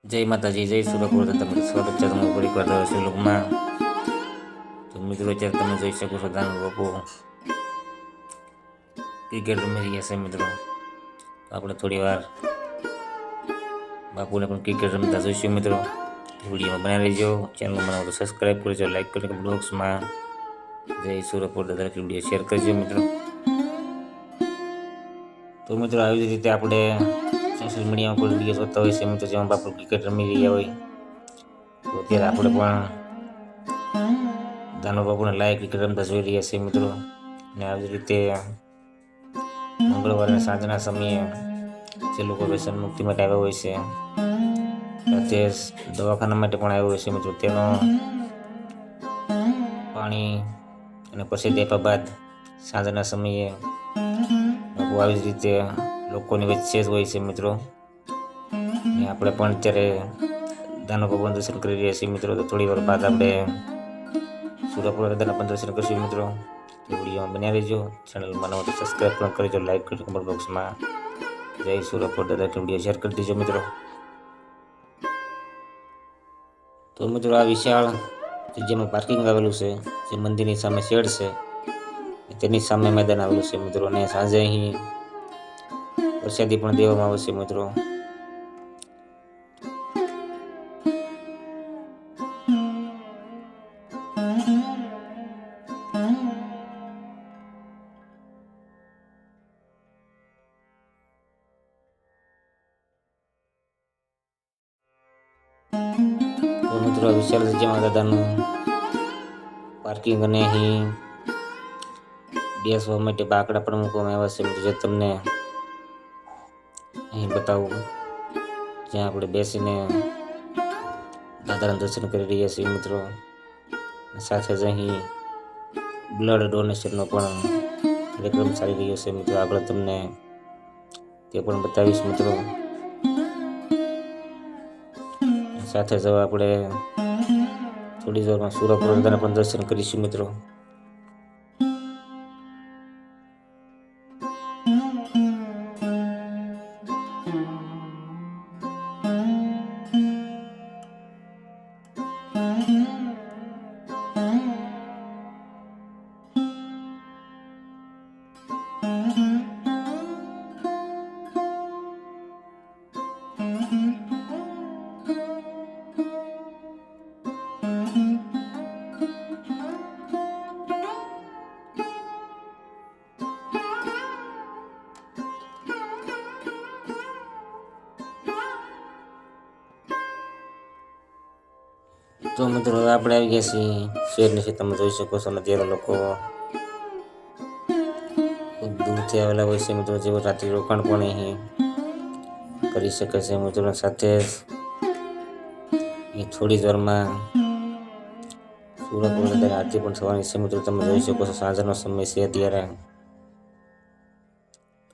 જય માતાજી, જય સુરપુર તમારું સ્વાગત છે તમારું ફરી એકવાર રહ્યો લોકમાં તો મિત્રો, અત્યારે તમે જોઈ શકો છો દાન બાપુ. ક્રિકેટ રમી રહ્યા છે મિત્રો. આપણે થોડી વાર બાપુને પણ ક્રિકેટ રમતા જોઈશું મિત્રો. વિડીયોમાં બનાવી લેજો ચેનલ બનાવો તો સબસ્ક્રાઈબ કરજો લાઈક કરજો બ્લોગ્સમાં જય સુરપુર દરેક વીડિયો શેર કરજો મિત્રો. તો મિત્રો, આવી રીતે આપણે સોશિયલ મીડિયામાં કોઈ વીડિયો જોતા હોય છે મિત્રો જેમાં બાપુ ક્રિકેટ રમી રહ્યા હોય. તો અત્યારે આપણે પણ દાનો બાપુને લાઈવ ક્રિકેટ રમતા જોઈ રહ્યા છીએ મિત્રો. અને આવી રીતે મંગળવારે સાંજના સમયે જે લોકો વ્યસન મુક્તિ માટે આવ્યા હોય છે તે દવાખાના માટે પણ આવ્યો હોય છે મિત્રો. તેનો પાણી અને પછી આપ્યા બાદ સાંજના સમયે બાપુ આવી જ રીતે લોકોની વચ્ચે જ હોય છે મિત્રો. અને આપણે પણ અત્યારે દાનો ભગવાન દર્શન કરી રહ્યા છીએ મિત્રો. તો થોડી વાર બાદ આપણે સુરપુર દાદાના પણ દર્શન કરીશું મિત્રો. તો વિડીયોમાં બન્યા રહેજો. ચેનલમાં નવો તો સબસ્ક્રાઈબ પણ કરજો લાઈક કરજો કમેન્ટ બોક્સમાં જય સુરપુર દાદા વીડિયો શેર કરી દેજો મિત્રો. તો મિત્રો આ વિશાળ જગ્યામાં પાર્કિંગ આવેલું છે, જે મંદિરની સામે શેડ છે, તેની સામે મેદાન આવેલું છે મિત્રો. અને સાંજે અહીં પ્રસાદી પણ દેવામાં આવશે મિત્રો. વિશાલ મિત્રો વિશાળ જગ્યામાં દાદાનું પાર્કિંગ અને અહીં બેસવા માટે બાકડા પણ મૂકવામાં આવ્યા છે. તમને અહીં બતાવું જ્યાં આપણે બેસીને દાદાના દર્શન કરી રહ્યા છીએ મિત્રો. સાથે જ અહીં બ્લડ ડોનેશનનો પણ કાર્યક્રમ ચાલી રહ્યો છે મિત્રો. આગળ તમને તે પણ બતાવીશ મિત્રો. સાથે જ આપણે થોડી જ સુરત દાદાના પણ દર્શન કરીશું મિત્રો. Mm-hmm. તો મિત્રો આપણે આવી ગયા છીએ શેરની છે તમે જોઈ શકો છો અને અત્યારે લોકો દૂરથી આવેલા હોય છે મિત્રો જેઓ રાત્રિ રોકાણ પણ અહીં કરી શકે છે મિત્રો. સાથે એ થોડી જ વારમાં સુરત અત્યારે આરતી પણ થવાની છે મિત્રો. તમે જોઈ શકો છો સાંજનો સમય છે અત્યારે.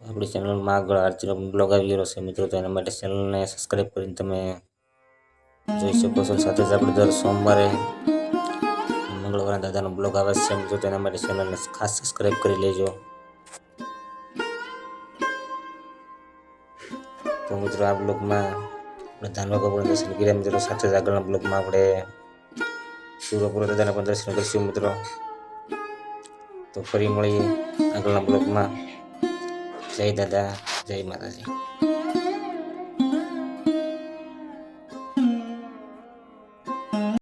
આપણી ચેનલમાં આગળ આરતીનો બ્લોગ આવી ગયો છે મિત્રો, તો એના માટે ચેનલને સબસ્ક્રાઈબ કરીને તમે જોઈ શકો છો સાથે જ આપણે દર સોમવારે મંગળવારે દાદાનો બ્લોગ આવે છે. મિત્રો તેના માટે ચેનલને ખાસ સબસ્ક્રાઈબ કરી લેજો. તો મિત્રો, આ બ્લોગમાં આપણે ધાનવા કપૂરના દર્શન કર્યા. મિત્રો, સાથે જ આગળના બ્લોગમાં આપણે સુરપુર દાદાના પણ દર્શન કરીશું, મિત્રો. તો ફરી મળીએ આગળના બ્લોગમાં જય દાદા, જય માતાજી.